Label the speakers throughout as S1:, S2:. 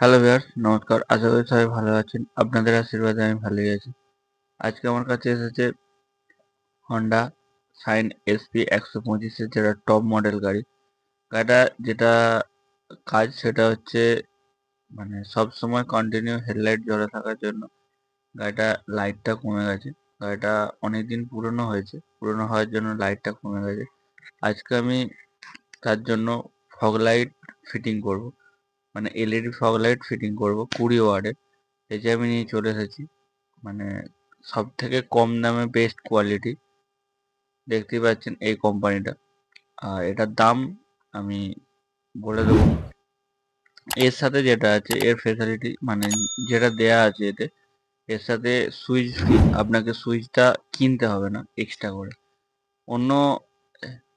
S1: Hello viewers, নমস্কার। আশা করি সবাই ভালো আছেন। আপনাদের আশীর্বাদে আমি ভালোই আছি। আজকে আমার কাছে এসেছে হন্ডা সাইন এসপি একশো পঁচিশের যেটা টপ মডেল গাড়ি। গাড়িটা যেটা কাজ সেটা হচ্ছে মানে সব সময় কন্টিনিউ হেডলাইট জ্বলে থাকার জন্য গাড়িটা লাইটটা কমে গেছে। গাড়িটা অনেক দিন পুরনো হয়েছে। পুরনো হওয়ার জন্য লাইটটা কমে গেছে। আজকে আমি তার জন্য ফগ লাইট ফিটিং করব। মানে এলইডি ফগ লাইট ফিটিং করব, কুড়ি ওয়ার্ডের। এই যে আমি নিয়ে চলে এসেছি। মানে সব থেকে কম দামে বেস্ট কোয়ালিটি দেখতেই পাচ্ছেন এই কোম্পানিটা আর এটার দাম আমি বলে দেবো। এর সাথে যেটা আছে, এর ফেসিলিটি মানে যেটা দেয়া আছে এতে, এর সাথে সুইচ ফ্রি আপনাকে সুইচটা কিনতে হবে না এক্সট্রা করে। অন্য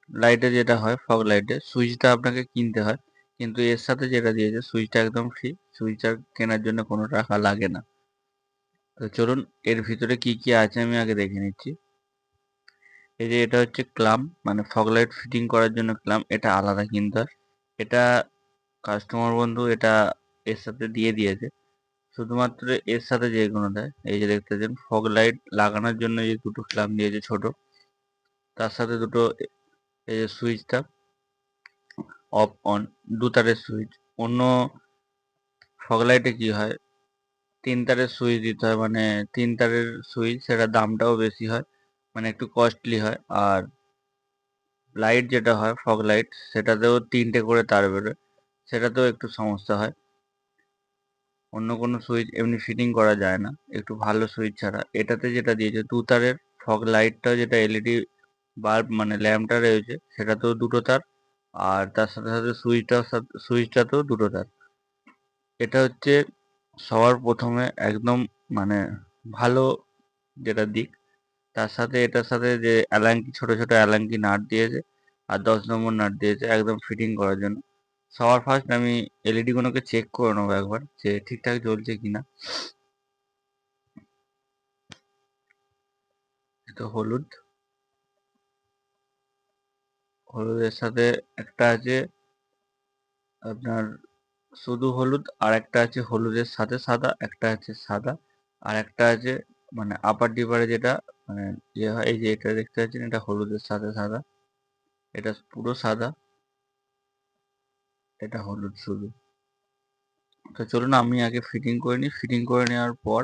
S1: লাইটে যেটা হয় ফগ লাইটে সুইচটা আপনাকে কিনতে হয়। কিন্তু এর সাথে যেটা দিয়েছে, সুইচটা একদম ফ্রি সুইচটা কেনার জন্য কোনো টাকা লাগে না। তো চলুন, এর ভিতরে কি কি আছে আমি আগে দেখে নিচ্ছি। এই যে এটা হচ্ছে ক্লাম মানে ফগলাইট ফিটিং করার জন্য ক্লাম, এটা আলাদা কিনতে এটা কাস্টমার বন্ধু এটা এর সাথে দিয়ে দিয়েছে। শুধুমাত্র এর সাথে যে কোনো দেয়। এই যে দেখতে পাচ্ছেন ফগ লাইট লাগানোর জন্য যে দুটো ক্লাম দিয়েছে ছোট, তার সাথে দুটো এই যে সুইচটা। অফ অন দু তারের সুইচ। অন্য ফগ লাইটে কি হয়? তিন তারের সুইচ দিতে হয় মানে তিন তারের সুইচ সেটা দামটাও বেশি হয় মানে একটু কস্টলি হয়। আর লাইট যেটা হয় ফগ লাইট সেটাতেও তিনটে করে তার বেরোয়। সেটাতেও একটু সমস্যা হয়। অন্য কোনো সুইচ এমনি ফিটিং করা যায় না, একটু ভালো সুইচ ছাড়া। এটাতে যেটা দিয়েছে, দু তারের ফগ লাইটটা যেটা এলইডি বাল্ব মানে ল্যাম্পটা রয়েছে, সেটাতেও দুটো তার আর তার সাথে সাথে সুইচটাও সুইচটাতেও দুটো তার। এটা হচ্ছে সবার প্রথমে একদম মানে ভালো যেটা দিক। তার সাথে এটার সাথে যে অ্যালাঙ্কি, ছোট ছোট অ্যালাঙ্কি নাট দিয়েছে আর দশ নম্বর নাট দিয়েছে একদম ফিটিং করার জন্য। সবার ফার্স্ট আমি এলইডি গুলোকে চেক করে নেব একবার যে ঠিকঠাক জ্বলছে কিনা। এটা হলুদ। হলুদের সাথে একটা আছে আপনার শুধু হলুদ আর একটা আছে হলুদের সাথে সাদা, একটা আছে সাদা আর একটা আছে মানে আপার ডিপারে যেটা মানে ইয়ে হয়, এই যে এটা দেখতে পাচ্ছেন এটা হলুদের সাথে সাদা, এটা পুরো সাদা, এটা হলুদ শুধু। তো চলুন আমি আগে ফিটিং করে নিই ফিটিং করে নেওয়ার পর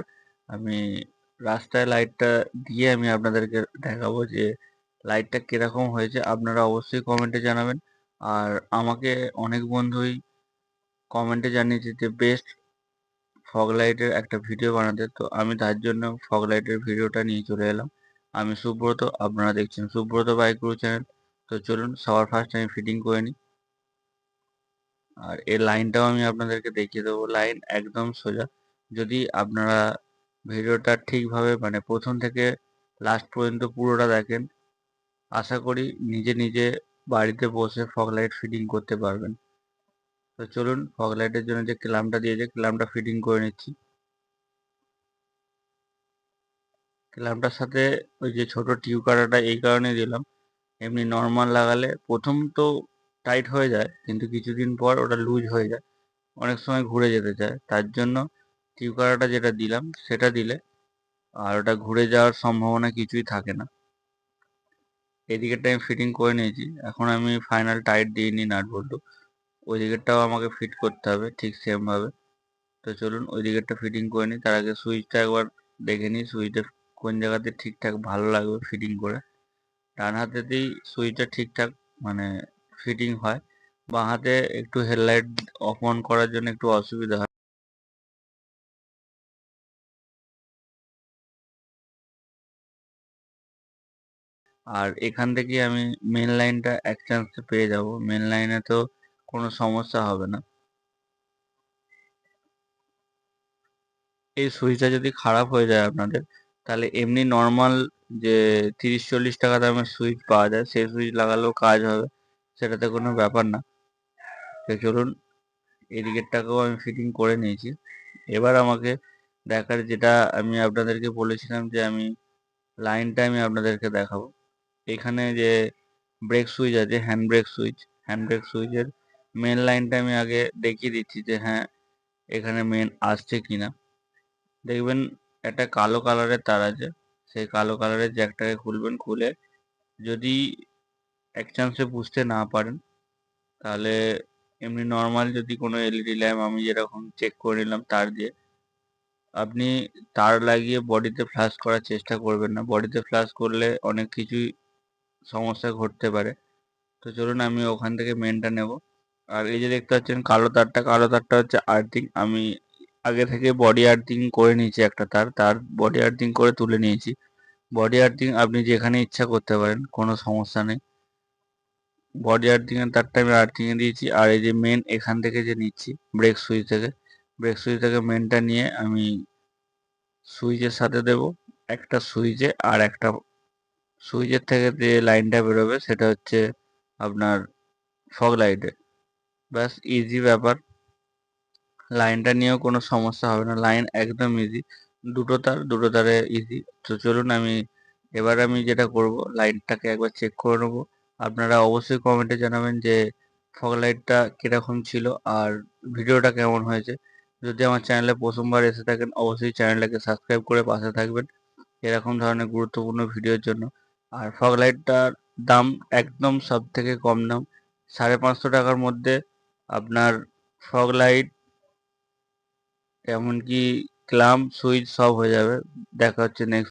S1: আমি রাস্তায় লাইটটা দিয়ে আমি আপনাদেরকে দেখাবো যে লাইটটা কীরকম হয়েছে আপনারা অবশ্যই কমেন্টে জানাবেন। আর আমাকে অনেক বন্ধুই কমেন্টে জানিয়েছে যে, বেস্ট ফগ লাইটের একটা ভিডিও বানাতে। তো আমি তার জন্য ফগ লাইটের ভিডিওটা নিয়ে চলে এলাম। আমি সুব্রত, আপনারা দেখছেন সুব্রত বাইক গুরু চ্যানেল তো চলুন, সবার ফার্স্ট আমি ফিটিং করে নিই। আর এই লাইনটাও আমি আপনাদেরকে দেখিয়ে দেবো। লাইন একদম সোজা। যদি আপনারা ভিডিওটা ঠিকভাবে মানে প্রথম থেকে লাস্ট পর্যন্ত পুরোটা দেখেন আশা করি নিজে নিজে বাড়িতে বসে ফগ লাইট ফিটিং করতে পারবেন। তো চলুন ফগ লাইটের জন্য যে ক্লামটা দিয়েছে ক্লামটা ফিটিং করে নিচ্ছি। ক্লামটার সাথে ওই যে ছোট টিউব কাটাটা এই কারণে দিলাম। এমনি নর্মাল লাগালে প্রথম তো টাইট হয়ে যায়, কিন্তু কিছুদিন পর ওটা লুজ হয়ে যায়, অনেক সময় ঘুরে যেতে চায়। তার জন্য টিউব কাটাটা যেটা দিলাম, সেটা দিলে আর ওটা ঘুরে যাওয়ার সম্ভাবনা কিছুই থাকে না। এদিকেরটা আমি ফিটিং করে নিয়েছি। এখন আমি ফাইনাল টাইট দিয়ে নিই নাট বল্টু ওই দিকেরটাও আমাকে ফিট করতে হবে ঠিক সেমভাবে তো চলুন ওই দিকেরটা ফিটিং করে নিই। তার আগে সুইচটা একবার দেখে নিই সুইচটা কোন জায়গাতে ঠিকঠাক ভালো লাগবে ফিটিং করে। ডান হাতেতেই সুইচটা ঠিকঠাক মানে ফিটিং হয়। বাঁ হাতে একটু হেডলাইট অফ অন করার জন্য একটু অসুবিধা হয়। আর এখান থেকে আমি মেন লাইনটা এক চান্সে পেয়ে যাব। মেন লাইনে তো কোনো সমস্যা হবে না। এই সুইচটা যদি খারাপ হয়ে যায় আপনাদের, তাহলে এমনি নর্মাল যে তিরিশ চল্লিশ টাকা দামের সুইচ পাওয়া যায়, সেই সুইচ লাগালেও কাজ হবে, সেটাতে কোনো ব্যাপার না। তো চলুন এদিকেরটাকেও আমি ফিটিং করে নিয়েছি। এবার আমাকে দেখার যেটা আমি আপনাদেরকে বলেছিলাম যে আমি লাইনটা আমি আপনাদেরকে দেখাবো। এখানে যে ব্রেক সুইচ আছে hand brake switch hand brake সুইচের মেন লাইনটা আমি আগে দেখিয়ে দিচ্ছি যে হ্যাঁ এখানে মেন আসছে কিনা। দেখবেন একটা কালো কালারের তার আছে, সেই কালো কালারের জ্যাকটাকে খুলবেন, খুলে যদি এক চান্সে বুঝতে না পারেন, তাহলে এমনি নর্মাল যদি কোনো এলইডি ল্যাম্প আমি যেরকম চেক করে নিলাম তার দিয়ে, আপনি তার লাগিয়ে বডিতে ফ্লাশ করার চেষ্টা করবেন না। বডিতে ফ্লাশ করলে অনেক কিছুই সমস্যা ঘটতে পারে। তো চলুন আমি ওখান থেকে মেনটা নেব। আর এই যে দেখতে পাচ্ছেন কালো তারটা কালো তারটা হচ্ছে আর্থিং আমি আগে থেকে বডি আর্থিং করে নিয়েছি একটা তার। তার বডি আর্থিং করে তুলে নিয়েছি। বডি আর্থিং আপনি যেখানে ইচ্ছা করতে পারেন, কোনো সমস্যা নেই। বডি আর্থিংয়ের তারটা আমি আর্থিংয়ে দিয়েছি। আর এই যে মেন এখান থেকে যে নিচ্ছি ব্রেক সুইচ থেকে ব্রেক সুইচ থেকে মেনটা নিয়ে আমি সুইচের সাথে দেব। একটা সুইচে আর একটা সুইচের থেকে যে লাইনটা বেরোবে সেটা হচ্ছে আপনার ফগ লাইটে ব্যাস ইজি ব্যাপার। লাইনটা নিয়েও কোনো সমস্যা হবে না। লাইন একদম ইজি দুটো তার, দুটো তারে ইজি তো চলুন আমি, এবার আমি যেটা করব, লাইনটাকে একবার চেক করে নেব। আপনারা অবশ্যই কমেন্টে জানাবেন যে ফগ লাইটটা কীরকম ছিল আর ভিডিওটা কেমন হয়েছে। যদি আমার চ্যানেলে প্রথমবার এসে থাকেন, অবশ্যই চ্যানেলটাকে সাবস্ক্রাইব করে পাশে থাকবেন। এরকম ধরনের গুরুত্বপূর্ণ ভিডিওর জন্য। আর ফগ লাইটটার দাম একদম সব থেকে কম দাম। সাড়ে পাঁচশো টাকার মধ্যে আপনার ফগ লাইট এমনকি ক্লাম সুইচ সব হয়ে যাবে। দেখা হচ্ছে নেক্সট